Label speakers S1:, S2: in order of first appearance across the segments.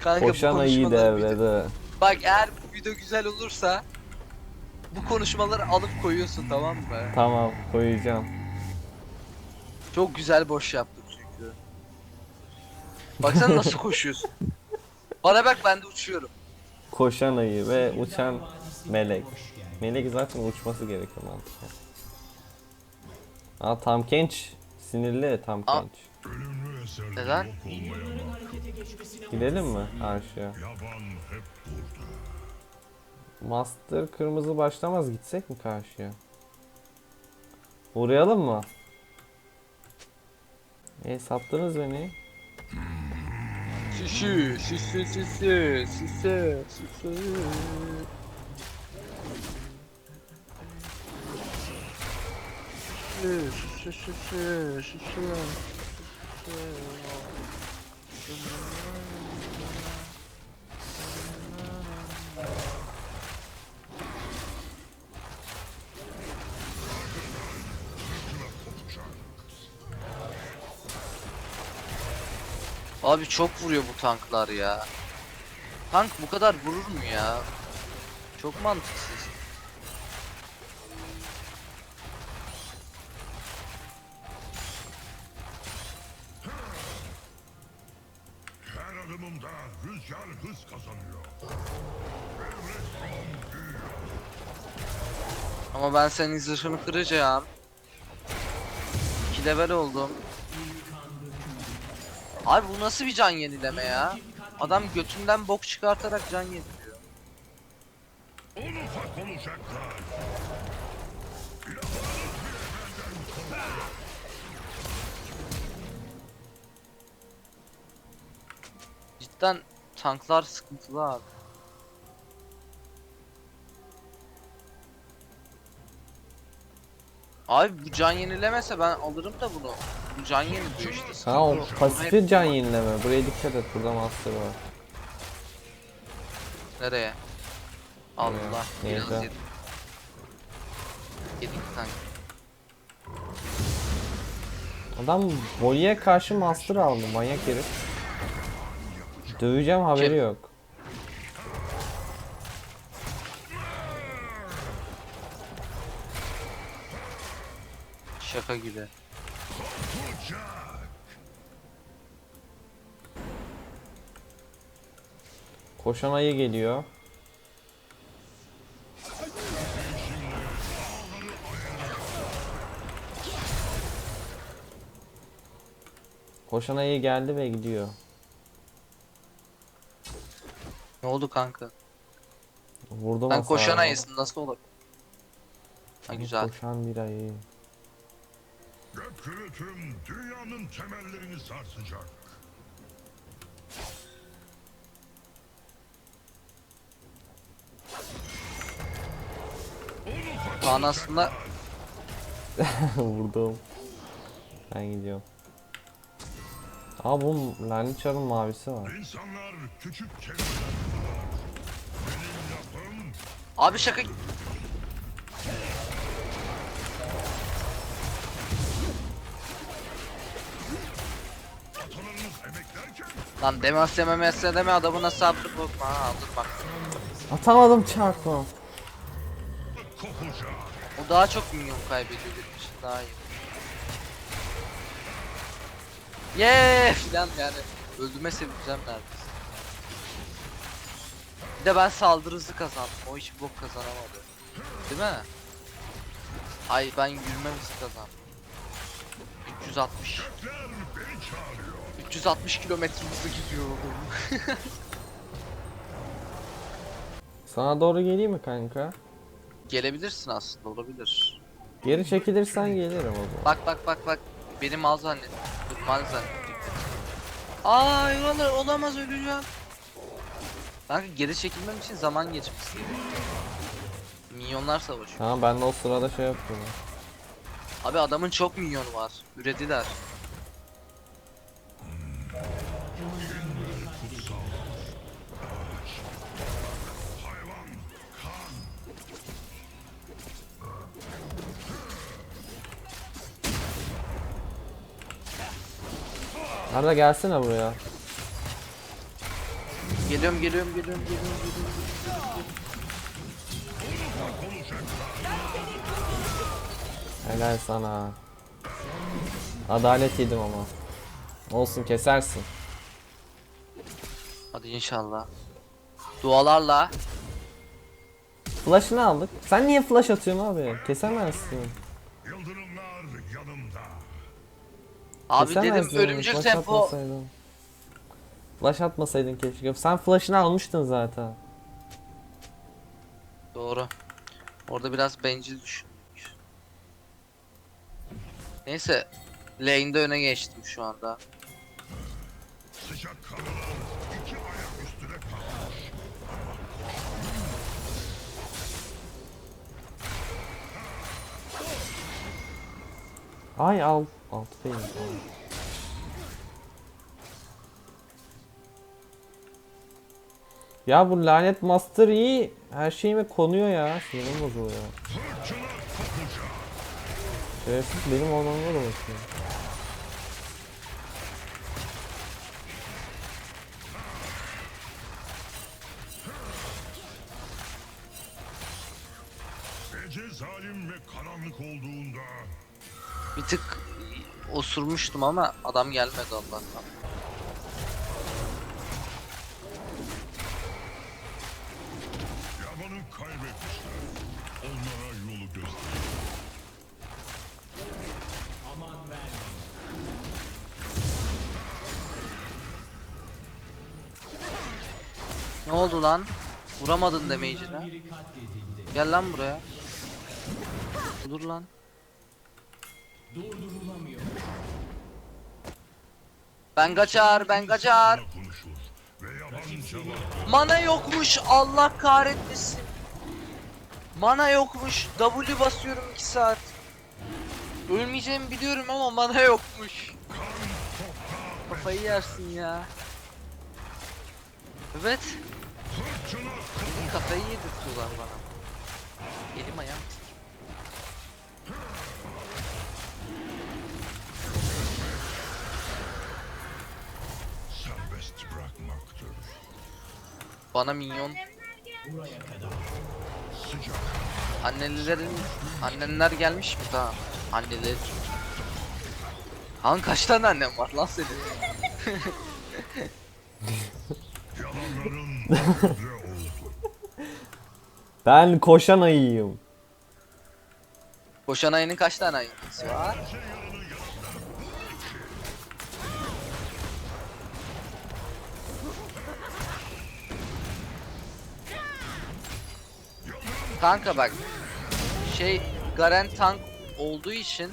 S1: Kanka
S2: Koşan
S1: bu
S2: ayı
S1: konuşmaları video-
S2: devrede.
S1: Bak eğer bu video güzel olursa bu konuşmaları alıp koyuyorsun tamam mı?
S2: Tamam koyacağım.
S1: Çok güzel boş yaptım çünkü. Baksana nasıl koşuyorsun. Bana bak ben de uçuyorum.
S2: Koşan ayı ve uçan melek. Melek zaten uçması gerekiyor mantıklı. Aa tam genç. Sinirli tam
S1: Aa. Neden?
S2: Gidelim mi karşıya? Master kırmızı başlamaz gitsek mi karşıya? Uğrayalım mı? E sattınız beni.
S1: Şişi, şişi, şişi, şişi, şişi. Şişi, şişi, şişi, Abi çok vuruyor bu tanklar ya. Tank bu kadar vurur mu ya? Çok mantıksız.
S3: Adımımda rüzgar hız kazanıyor.
S1: Ama ben senin zırhını kıracağım. 2 level oldum. Abi bu nasıl bir can yenileme ya? Adam götünden bok çıkartarak can yeniliyor.
S3: Un ufak olacaklar.
S1: Cidden tanklar sıkıntılı abi. Abi bu can yenilemese ben alırım da bunu. Bu can yeniliyor işte.
S2: Ha o pasifi can yenileme. Buraya dikkat et. Burada master var.
S1: Nereye? Allah.
S2: Neyse.
S1: Biraz yedim. Yedik kanka.
S2: Adam Voli'ye karşı master aldı. Manyak herif. Döveceğim haberi
S1: Kim?
S2: yok.
S1: Şaka gibi.
S2: Koşan ayı geliyor. Koşan ayı geldi ve gidiyor.
S1: Ne oldu kanka?
S2: Vurdum
S1: Sen koşan ayısın nasıl olur? Ha güzel.
S2: Koşan bir ayı.
S3: Gök gürültüm dünyanın temellerini sarsacak.
S1: Kaan aslında
S2: Vurdum. Ben gidiyorum. Aa bu lanet çarın mavisi var.
S3: İnsanlar küçük kelimeler
S1: Abi şaka Lan demez dememezse deme adamı nasıl yaptı bozma ha dur bak.
S2: Atamadım çarpı.
S1: O daha çok minyon kaybediyor benim için daha iyi. Yeee filan yani öldürme sevineceğim neredeyse. Bir de ben saldırı hızı kazandım. O hiç bok kazanamadı. Değil mi? Ay ben yürüme hızı kazandım. 360.
S3: Gökler beni çağırıyor.
S1: 360 kilometre hızlı gidiyor.
S2: Sana doğru geleyim mi kanka?
S1: Gelebilirsin aslında olabilir.
S2: Geri çekilirsen gelirim o zaman.
S1: Bak bak bak bak. Beni mal zannet. Dur mal zannet. Ay olamaz, olamaz öleceğim. Kanka geri çekilmem için zaman geçmesi gerekiyor. Minyonlar savaşıyor.
S2: Tamam ben de o sırada şey yapıyorum.
S1: Abi adamın çok minyonu var. Ürediler.
S2: Arda gelsene buraya.
S1: Geliyorum geliyorum geliyorum geliyorum geliyorum.
S2: Helal sana. Adalet yedim ama. Olsun kesersin.
S1: Hadi inşallah. Dualarla.
S2: Flash'ını aldık. Sen niye flash atıyorsun abi? Kesemezsin.
S3: Yıldırımlar yanımda.
S1: Abi dedim
S2: Kesemezdin.
S1: ölümcül
S2: Flash
S1: tempo.
S2: atmasaydın. Flash atmasaydın keşke. Sen flash'ını almıştın zaten.
S1: Doğru. Orada biraz bencil düşünmüş. Neyse. Lane'de öne geçtim şu anda.
S3: Sıcak kanlar iki ayak üstüne kalkmış.
S2: Ay al. Altı değil. Ya bu lanet master iyi. Her şeyime konuyor ya. Sinirim bozuluyor. Şerefsiz benim ormanıma da bakıyor.
S3: Gece zalim ve karanlık olduğunda
S1: Bir tık osurmuştum ama adam gelmedi Allah'tan.
S3: Kaybetmişler. Onlara yolu göster.
S1: Ne oldu lan? Vuramadın damage'ine. Gel lan buraya. Dur lan. Ben kaçar, ben kaçar. Mana yokmuş, Allah kahretmesin. Mana yokmuş, W basıyorum 2 saat. Ölmeyeceğimi biliyorum ama mana yokmuş. Kafayı yersin ya. Evet,
S3: Fırtına
S1: kafayı yedirtiyorlar bana. Elim ayağım. Bana minyon
S3: Sıcak
S1: annelerin annenler gelmiş mi tamam. Anneler. Han kaç tane annem var lan senin?
S2: Ben koşan ayıyım.
S1: Koşan ayının kaç tane ayısı var? Kanka bak. Şey Garen tank olduğu için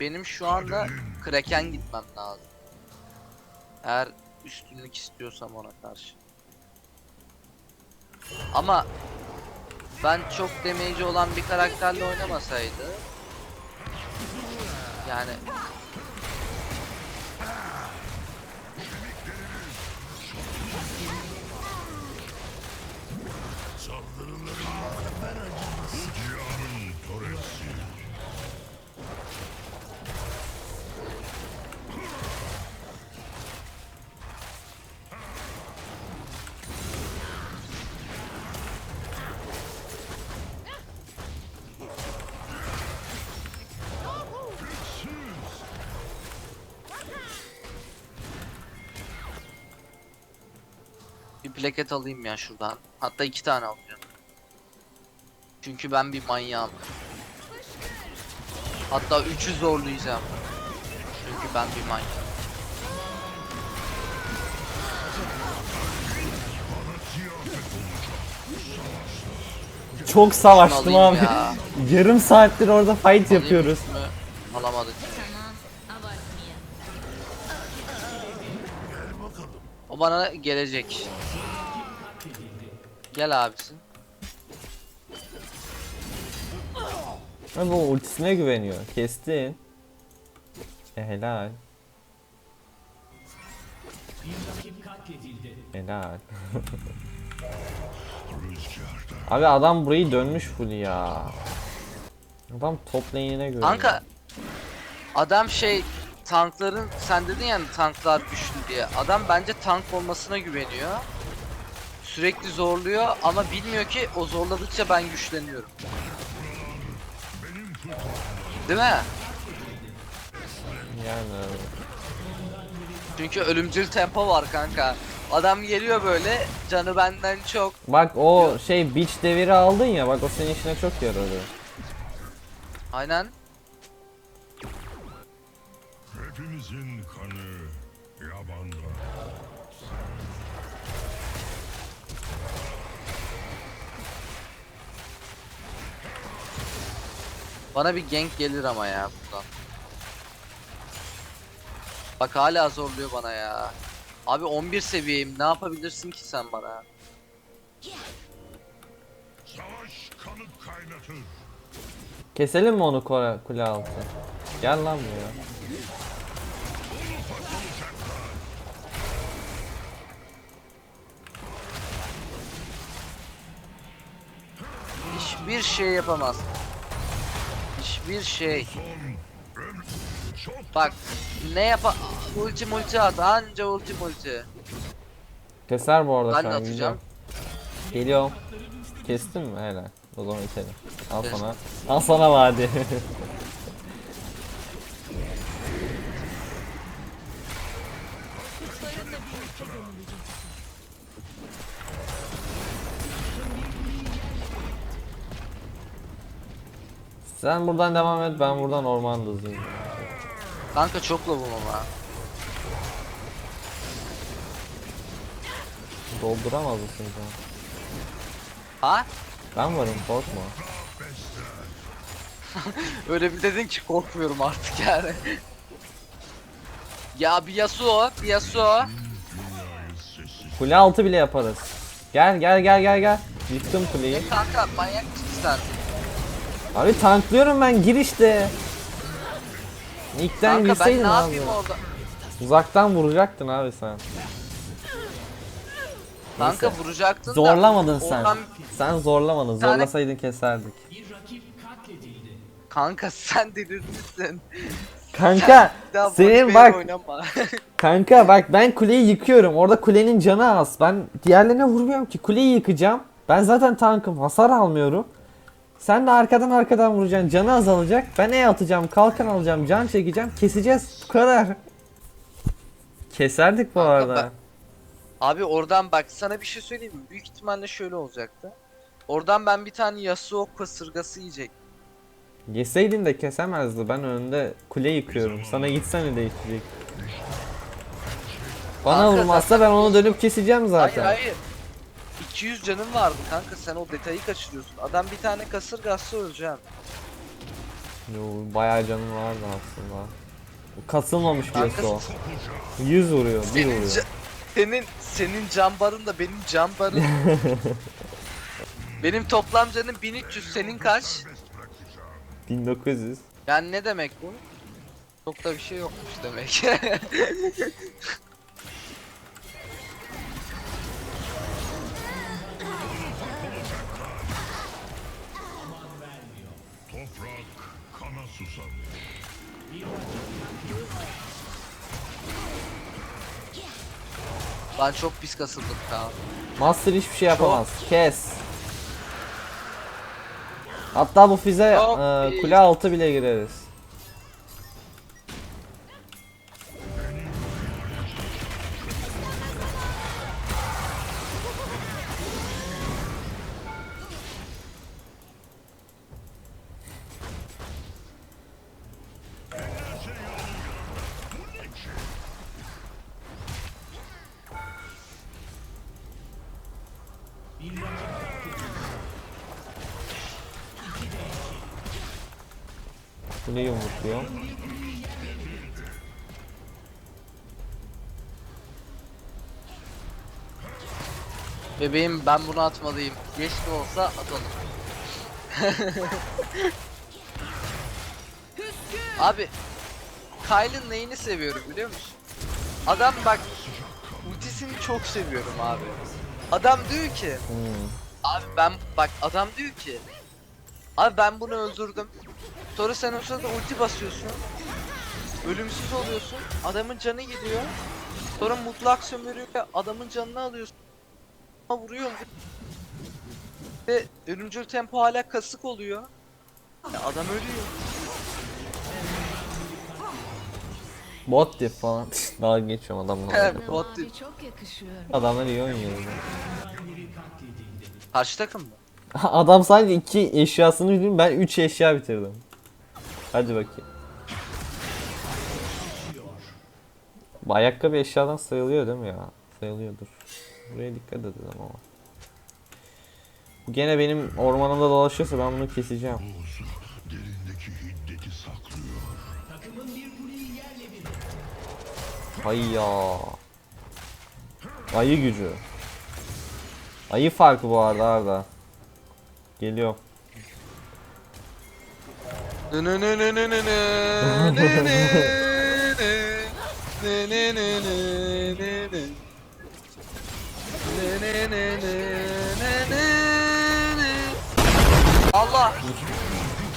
S1: benim şu anda Kraken gitmem lazım. Eğer üstünlük istiyorsam ona karşı. Ama ben çok damage olan bir karakterle oynamasaydı yani bir plaket alayım ya şuradan. Hatta iki tane alacağım. Çünkü ben bir manyağım. Hatta üçü zorlayacağım. Çünkü ben bir manyağım.
S2: Çok savaştım abi.
S1: ya.
S2: Yarım saattir orada fight
S1: Alayım
S2: yapıyoruz.
S1: üstümü. Alamadık. O bana gelecek. Gel abisin.
S2: Ha bu ultisine güveniyor. Kestin. E helal. Helal. Abi adam burayı dönmüş full ya. Adam top lane'ine göre.
S1: Kanka adam şey tankların sen dedin yani tanklar güçlü diye. Adam bence tank olmasına güveniyor. Sürekli zorluyor ama bilmiyor ki o zorladıkça ben güçleniyorum. Değil mi?
S2: Yani
S1: Çünkü ölümcül tempo var kanka. Adam geliyor böyle canı benden çok.
S2: Bak o şey beach deviri aldın ya bak o senin işine çok yaradı.
S1: Aynen. Bana bir gank gelir ama ya buradan. Bak hala zorluyor bana ya. Abi 11 seviyeyim. Ne yapabilirsin ki sen bana?
S3: Savaş kanıt kaynatır.
S2: Keselim mi onu kule, kule altı? Gel lan buraya.
S1: Hiçbir şey yapamaz. Hiçbir şey. Bak ne yapa ulti multi at anca ulti multi.
S2: Keser bu arada
S1: Ben de atacağım.
S2: Geliyorum. Kestin mi? Helal. O zaman itelim. Al sana. Al sana vadi. Sen buradan devam et, ben buradan orman hızlıyım.
S1: Kanka çok lovum ama.
S2: Dolduramaz mısın sen?
S1: Ha?
S2: Ben varım, korkma.
S1: Öyle bir dedin ki korkmuyorum artık yani. ya bir Yasuo, bir Yasuo.
S2: Kule altı bile yaparız. Gel gel gel gel gel. Yıktım kuleyi.
S1: Kanka manyak mısın sen?
S2: Abi tanklıyorum ben gir işte. İlkten
S1: Kanka ben
S2: girseydin
S1: ne
S2: abi.
S1: yapayım orada?
S2: Uzaktan vuracaktın abi sen.
S1: Kanka
S2: Neyse.
S1: vuracaktın da.
S2: Zorlamadın sen.
S1: oradan-
S2: Sen zorlamadın.
S1: tane-
S2: Zorlasaydın keserdik.
S1: Kanka sen delirmişsin.
S2: Kanka
S1: Daha
S2: senin bak
S1: Oynama.
S2: kanka bak ben kuleyi yıkıyorum. Orada kulenin canı az. Ben diğerlerine vurmuyorum ki. Kuleyi yıkacağım. Ben zaten tankım. Hasar almıyorum. Sen de arkadan arkadan vuracaksın. Canı azalacak. Ben E atacağım. Kalkan alacağım. Can çekeceğim. Keseceğiz. Bu kadar. Keserdik bu
S1: Kanka
S2: arada.
S1: ben- Abi oradan bak sana bir şey söyleyeyim mi? Büyük ihtimalle şöyle olacaktı. Oradan ben bir tane Yasuo kasırgası yiyecek.
S2: Yeseydin de kesemezdi. Ben önünde kule yıkıyorum. Sana gitsene değişecek. Bana
S1: Kanka
S2: vurmazsa ben onu dönüp keseceğim zaten.
S1: Hayır hayır. 200 canın vardı kanka sen o detayı kaçırıyorsun. Adam bir tane kasırgası öleceksin.
S2: Yo, bayağı canım vardı aslında. Kasılmamış birisi o. 100 vuruyor, 1
S1: Senin,
S2: vuruyor.
S1: ca- senin senin can barın da benim can barım. benim toplam canım 1300 senin kaç?
S2: 1900.
S1: Yani ne demek bu? Çok da bir şey yokmuş demek.
S3: susar.
S1: ben çok pis kasıldım tamam.
S2: Master hiçbir şey yapamaz. Kes. Hatta bu fize
S1: Çok
S2: e,
S1: iyi.
S2: kule altı bile gireriz. Kule yumrukluyor.
S1: Bebeğim ben bunu atmalıyım. Geç de olsa atalım. Abi Kyle'ın neyini seviyorum biliyor musun? Adam bak ultisini çok seviyorum abi. Adam diyor ki
S2: Hmm.
S1: abi ben bak adam diyor ki abi ben bunu öldürdüm. Sonra sen o sırada ulti basıyorsun. Ölümsüz oluyorsun. Adamın canı gidiyor. Sonra mutlak sömürüyor. Adamın canını alıyorsun. vuruyorum. Ve ölümcül tempo hala kasık oluyor. Ya adam ölüyor.
S2: Bot diff falan. Daha geçiyorum adamla.
S1: Bot
S4: çok yakışıyor.
S2: Adamlar iyi oynuyor.
S1: Karşı takım mı?
S2: Adam sadece iki eşyasını bitirdim. Ben üç eşya bitirdim. Hadi bakayım. Ayakkabı eşyadan sayılıyor değil mi ya? Sayılıyordur. Buraya dikkat edelim ama. Bu gene benim ormanımda dolaşıyorsa ben bunu keseceğim.
S3: Buz derindeki hiddeti saklıyor.
S2: Ay ya. Ayı gücü. Ayı farkı bu arada Arda. Geliyor.
S1: Allah!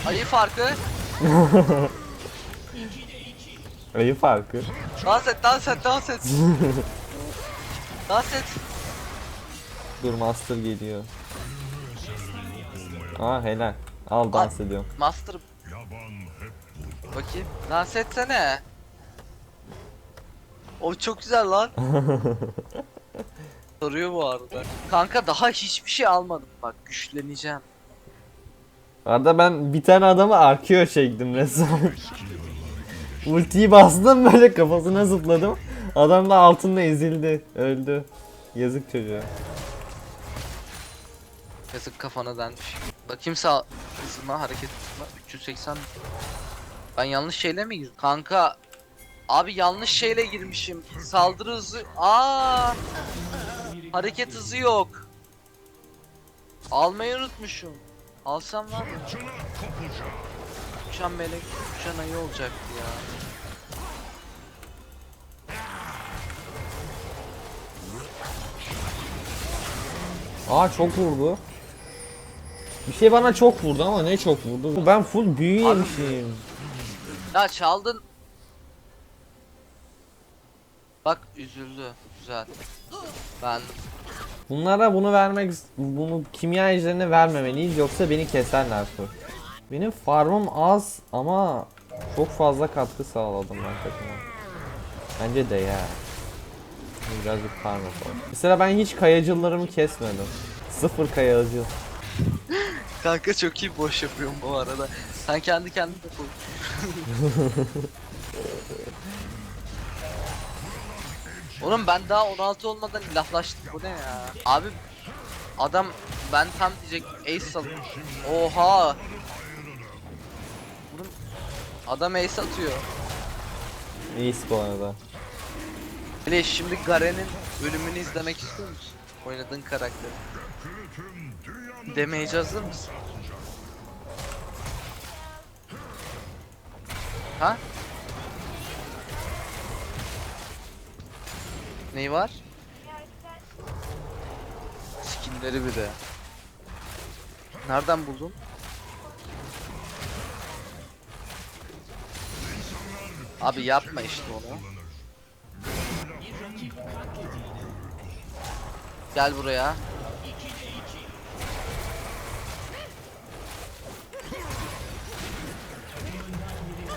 S1: Ayı farkı.
S2: Ayı farkı.
S1: Dans et, dans et, dans et. Dans et.
S2: Dur master geliyor. Aa helal. Al dans ediyorum.
S1: Master. Bakayım. Dans etsene. O çok güzel lan. Soruyor bu arada. Kanka daha hiçbir şey almadım bak güçleneceğim.
S2: Arada ben bir tane adamı arkeo çektim resmen. Ultiyi bastım böyle kafasına zıpladım. Adam da altında ezildi. Öldü. Yazık çocuğa.
S1: Yazık kafana denmiş. Bakayım sağ hızıma hareket hızıma 380 Ben yanlış şeyle mi girdim? Kanka Abi yanlış şeyle girmişim. Saldırı hızı Aa! Hareket hızı yok. Almayı unutmuşum. Alsam var mı? Uçan melek, uçan ayı olacaktı ya.
S2: Aa çok vurdu. Bir şey bana çok vurdu ama ne çok vurdu? Ben full büyü yemişim.
S1: Ya çaldın. Bak üzüldü. Güzel. Ben
S2: Bunlara bunu vermek, bunu kimya ejderine vermemeliyiz yoksa beni keserler full. Benim farmım az ama çok fazla katkı sağladım ben takıma. Bence değer. Birazcık farm yapalım. Mesela ben hiç kayacıllarımı kesmedim. Sıfır kayacıl.
S1: Kanka çok iyi boş yapıyorum bu arada. Sen kendi kendine de koy. Oğlum ben daha 16 olmadan ilahlaştım bu ne ya? Abi adam ben tam diyecek ace sal. Oha. Oğlum adam ace atıyor.
S2: İyi bu arada.
S1: Bile şimdi Garen'in ölümünü izlemek istiyor musun? Oynadığın karakteri. Demeye hazır mısın? Ha? Neyi var? Skinleri bir de. Nereden buldun? Abi yapma işte onu. Gel buraya.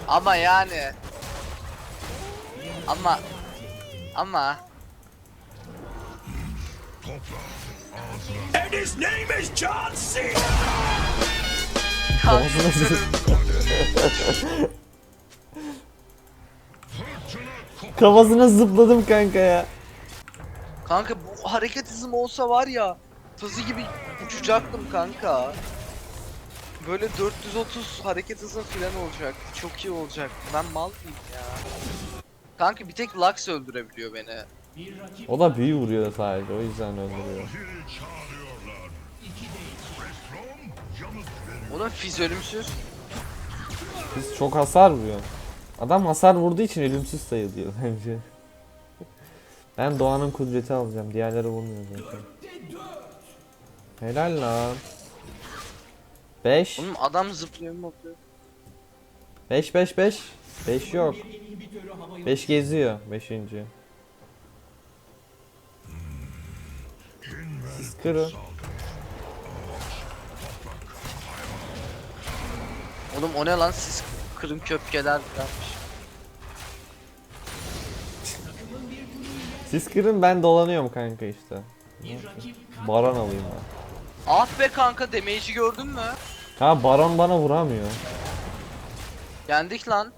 S1: Ama yani. Ama. Ama.
S3: And his name is John C.
S2: Kafasına zıpladım kanka ya.
S1: Kanka bu hareket hızım olsa var ya tazı gibi uçacaktım kanka. Böyle 430 hareket hızım falan olacak. Çok iyi olacak. Ben mal mıyım ya? Kanka bir tek Lux öldürebiliyor beni.
S2: O da büyü vuruyor sadece o yüzden öldürüyor.
S3: Veriyor.
S1: Onun fiz ölümsüz.
S2: Biz çok hasar vuruyor. Adam hasar vurduğu için ölümsüz sayılıyor bence. Ben doğanın kudreti alacağım. Diğerleri vurmuyor zaten. Helal lan. 5
S1: Oğlum adam zıplıyor mu yapıyor?
S2: 5 5 5 5 yok. 5 geziyor 5. Siz kırın.
S1: Oğlum o ne lan siz kırın köpkeler gelmiş.
S2: Siz kırın ben dolanıyorum kanka işte. Baron alayım ben.
S1: Ah be kanka damage'i gördün mü?
S2: Ha baron bana vuramıyor.
S1: Yendik lan.